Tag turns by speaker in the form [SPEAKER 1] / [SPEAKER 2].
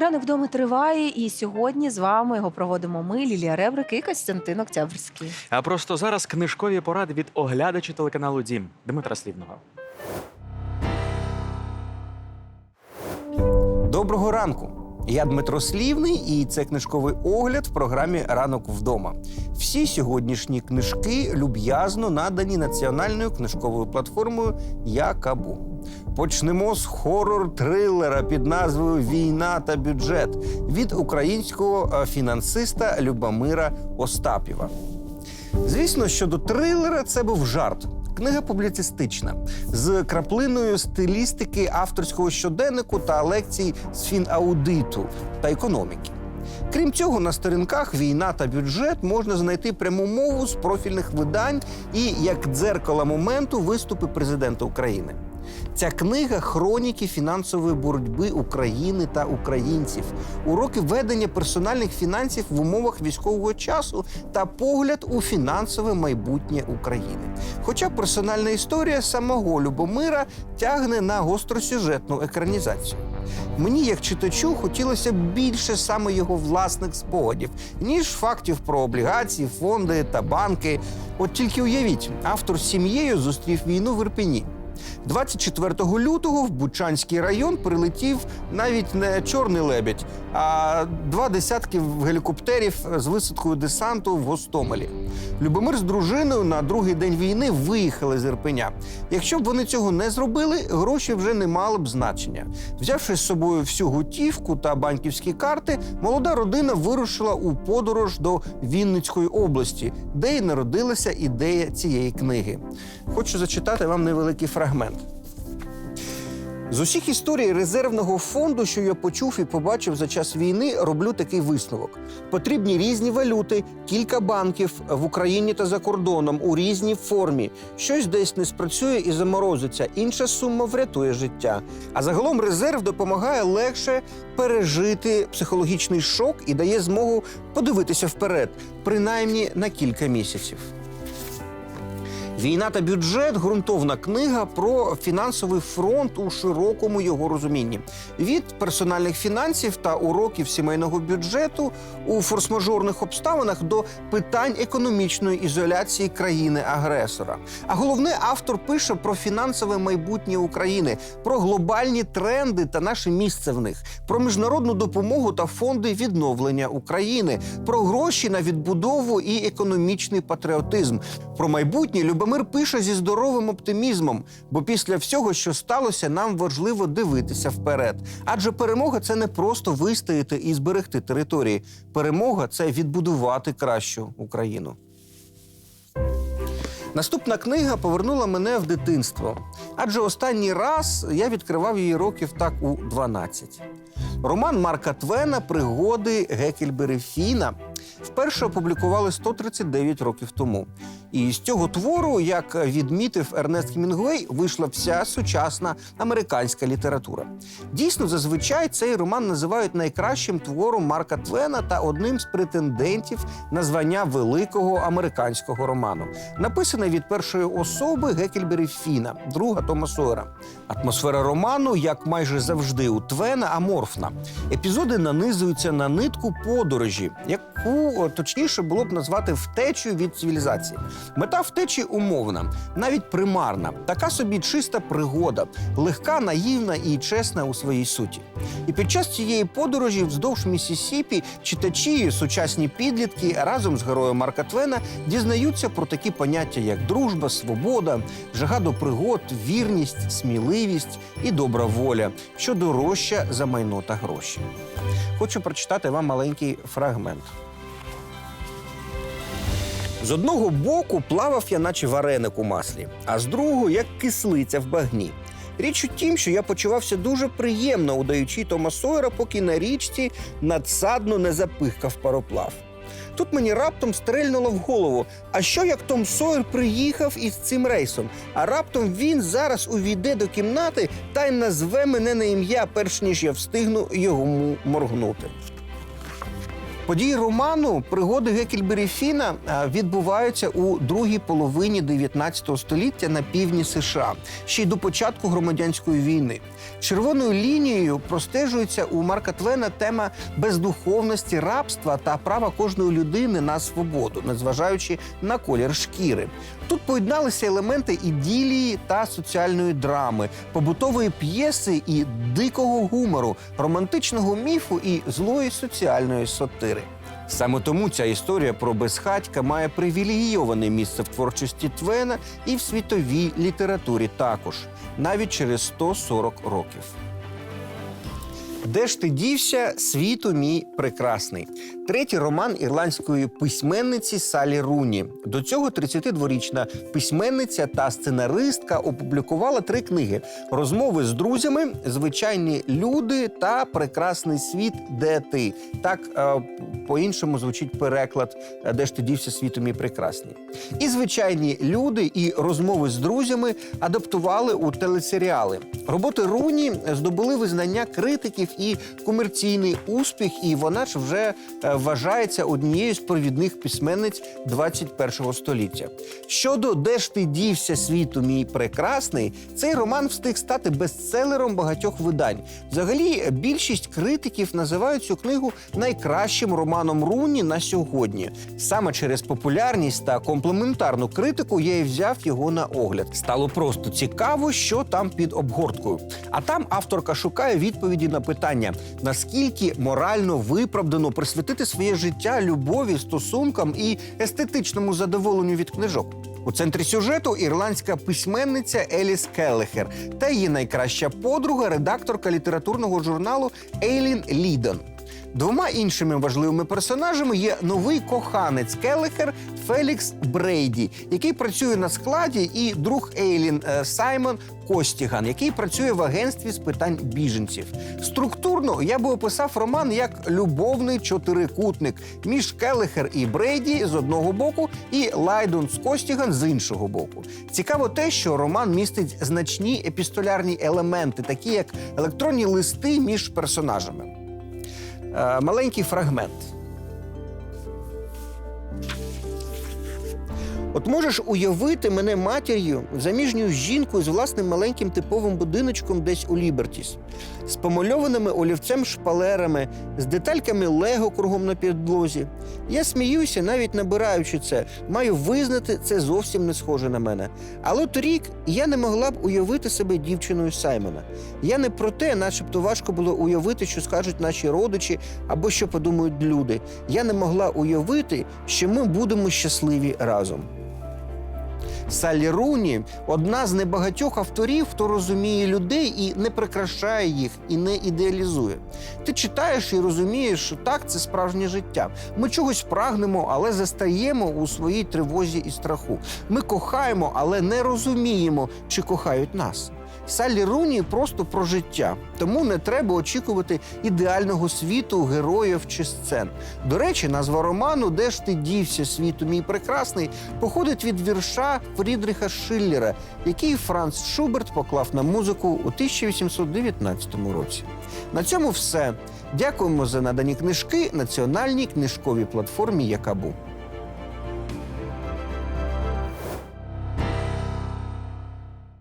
[SPEAKER 1] Ранок вдома триває, і сьогодні з вами його проводимо ми, Лілія Ребрик і Костянтин Октябрьський.
[SPEAKER 2] А просто зараз книжкові поради від оглядача телеканалу Дім Дмитра Слівного.
[SPEAKER 3] Доброго ранку. Я Дмитро Слівний, і це книжковий огляд в програмі Ранок вдома. Всі сьогоднішні книжки люб'язно надані національною книжковою платформою Якабу. Почнемо з хорор-трилера під назвою Війна та бюджет від українського е, фінансиста Любомира Остапєва. Звісно, щодо трилера це був жарт. Книга публіцистична з краплиною стилістики авторського щоденнику та лекцій з фінаудиту та економіки. Крім цього, на сторінках війна та бюджет можна знайти пряму мову з профільних видань і як дзеркало моменту виступи президента України. Ця книга хроніки фінансової боротьби України та українців, уроки ведення персональних фінансів в умовах військового часу та погляд у фінансове майбутнє України. Хоча персональна історія самого Любомира тягне на гостросюжетну екранізацію. Мені, як читачу, хотілося більше саме його власних спогадів, ніж фактів про облігації, фонди та банки. От тільки уявіть, автор з сім'єю зустрів війну в Ірпені. 24 лютого в Бучанський район прилетів навіть не чорний лебідь, два десятки гелікоптерів з висадкою десанту в Гостомелі. Любомир з дружиною на другий день війни виїхали з Ірпеня. Якщо б вони цього не зробили, гроші вже не мали б значення. Взявши з собою всю готівку та банківські карти, молода родина вирушила у подорож до Вінницької області, де й народилася ідея цієї книги. Хочу зачитати вам невеликий фрагмент. З усіх історій резервного фонду, що я почув і побачив за час війни, роблю такий висновок: потрібні різні валюти, кілька банків в Україні та за кордоном у різній формі. Щось десь не спрацює і заморозиться. Інша сума врятує життя. А загалом резерв допомагає легше пережити психологічний шок і дає змогу подивитися вперед, принаймні на кілька місяців. Війна та бюджет ґрунтовна книга про фінансовий фронт у широкому його розумінні. Від персональних фінансів та уроків сімейного бюджету у форс-мажорних обставинах до питань економічної ізоляції країни-агресора. А головне, автор пише про фінансове майбутнє України, про глобальні тренди та наше місце в них, про міжнародну допомогу та фонди відновлення України, про гроші на відбудову і економічний патріотизм. Про майбутнє Любомир пише зі здоровим оптимізмом, бо після всього, що сталося, нам важливо дивитися вперед. Адже перемога це не просто вистояти і зберегти території. Перемога це відбудувати кращу Україну. Наступна книга повернула мене в дитинство, адже останній раз я відкривав її років так у 12. Роман Марка Твена Пригоди Гекельбери Фіна вперше опублікували 139 років тому. І з цього твору, як відмітив Ернест Хемінгуей, вийшла вся сучасна американська література. Дійсно, зазвичай цей роман називають найкращим твором Марка Твена та одним з претендентів на звання великого американського роману. Написаний від першої особи Гекельбері Фіна, друга Тома Сойера. Атмосфера роману, як майже завжди, у Твена аморфна. Епізоди нанизуються на нитку подорожі, яку о, точніше було б назвати втечею від цивілізації. Мета втечі умовна, навіть примарна, така собі чиста пригода, легка, наївна і чесна у своїй суті. І під час цієї подорожі вздовж Місісіпі читачі, сучасні підлітки разом з героєм Марка Твена дізнаються про такі поняття, як дружба, свобода, жага до пригод, вірність, сміливість і добра воля, що дорожча за майно та гроші. Хочу прочитати вам маленький фрагмент. З одного боку плавав я, наче вареник у маслі, а з другого як кислиця в багні. Річ у тім, що я почувався дуже приємно, удаючи Тома Сойера, поки на річці надсадно не запихкав пароплав. Тут мені раптом стрельнуло в голову. А що як Том Сойер приїхав із цим рейсом? А раптом він зараз увійде до кімнати та й назве мене на ім'я, перш ніж я встигну йому моргнути. Події роману пригоди Гекельбері Фіна відбуваються у другій половині 19 століття на півдні США, ще й до початку громадянської війни. Червоною лінією простежується у Марка Твена тема бездуховності, рабства та права кожної людини на свободу, незважаючи на колір шкіри. Тут поєдналися елементи іділії та соціальної драми, побутової п'єси і дикого гумору, романтичного міфу і злої соціальної сатири. Саме тому ця історія про безхатька має привілейоване місце в творчості Твена і в світовій літературі також, навіть через 140 років. Де ж ти дівся, світу мій прекрасний? Третій роман ірландської письменниці Салі Руні. До цього 32-річна письменниця та сценаристка опублікувала три книги: розмови з друзями, звичайні люди та прекрасний світ, де ти. Так е, по-іншому звучить переклад е, Де ж ти дівся, світу мій прекрасний. І звичайні люди, і розмови з друзями адаптували у телесеріали. Роботи Руні здобули визнання критиків і комерційний успіх, і вона ж вже е, вважається однією з провідних письменниць 21 століття. Щодо де ж ти дівся світу, мій прекрасний, цей роман встиг стати бестселером багатьох видань. Взагалі, більшість критиків називають цю книгу найкращим романом Руні на сьогодні. Саме через популярність та комплементарну критику я і взяв його на огляд. Стало просто цікаво, що там під обгорткою. А там авторка шукає відповіді на питання: наскільки морально виправдано присвятити своє життя любові, стосункам і естетичному задоволенню від книжок. У центрі сюжету ірландська письменниця Еліс Келлехер та її найкраща подруга, редакторка літературного журналу Ейлін Лідон. Двома іншими важливими персонажами є новий коханець Келлехер Фелікс Брейді, який працює на складі, і друг Ейлін е, Саймон Костіган, який працює в агентстві з питань біженців. Структурно я би описав роман як любовний чотирикутник між Келлехер і Брейді з одного боку, і Лайдон з Костіган з іншого боку. Цікаво те, що роман містить значні епістолярні елементи, такі як електронні листи між персонажами. Е, маленький фрагмент. От можеш уявити мене матір'ю, заміжньою жінкою з власним маленьким типовим будиночком десь у Лібертіс, з помальованими олівцем шпалерами, з детальками Лего кругом на підлозі. Я сміюся, навіть набираючи це, маю визнати, це зовсім не схоже на мене. Але торік я не могла б уявити себе дівчиною Саймона. Я не про те, начебто важко було уявити, що скажуть наші родичі або що подумають люди. Я не могла уявити, що ми будемо щасливі разом. Саллі Руні одна з небагатьох авторів, хто розуміє людей і не прикрашає їх, і не ідеалізує. Ти читаєш і розумієш, що так це справжнє життя. Ми чогось прагнемо, але застаємо у своїй тривозі і страху. Ми кохаємо, але не розуміємо, чи кохають нас. Саллі Руні просто про життя, тому не треба очікувати ідеального світу, героїв чи сцен. До речі, назва роману Де ж ти дівся світу мій прекрасний походить від вірша Фрідріха Шиллера, який Франц Шуберт поклав на музику у 1819 році. На цьому все. Дякуємо за надані книжки національній книжковій платформі Якабу.